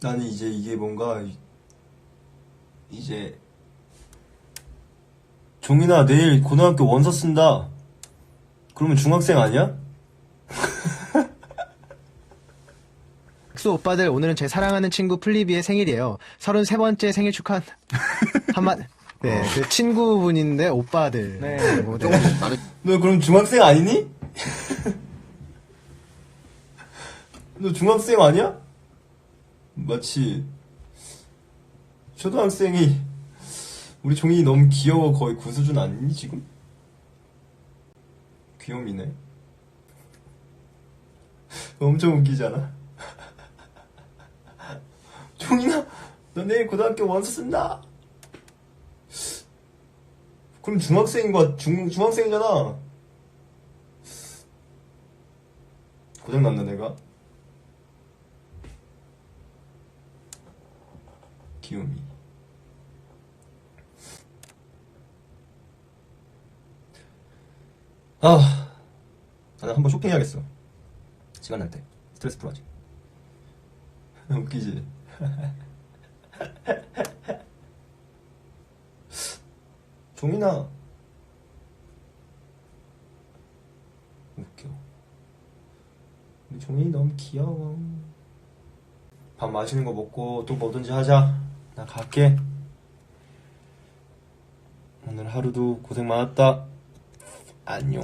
나는 이제 이게 뭔가 이- 이제 종인아 내일 고등학교 원서 쓴다. 그러면 중학생 아니야? 엑소 오빠들 오늘은 제 사랑하는 친구 플리비의 생일이에요. 33번째 생일 축하 한마 네, 그 친구분인데 오빠들. 네. 뭐, 조금 네. 나는 너 그럼 중학생 아니니? 너 중학생 아니야? 마치 초등학생이 우리 종이 너무 귀여워 거의 그 수준 아니니 지금? 귀염이네 엄청 웃기잖아 종이나 너 내일 고등학교 원서 쓴다 그럼 중학생인 거 중, 중학생이잖아 고장났나 내가? 귀요미 아 나는 한번 쇼핑해야겠어. 시간 날 때. 스트레스 풀어야지. 웃기지? 종이나 웃겨. 우리 종이 너무 귀여워. 밥 맛있는 거 먹고 또 뭐든지 하자 나 갈게. 오늘 하루도 고생 많았다. 안녕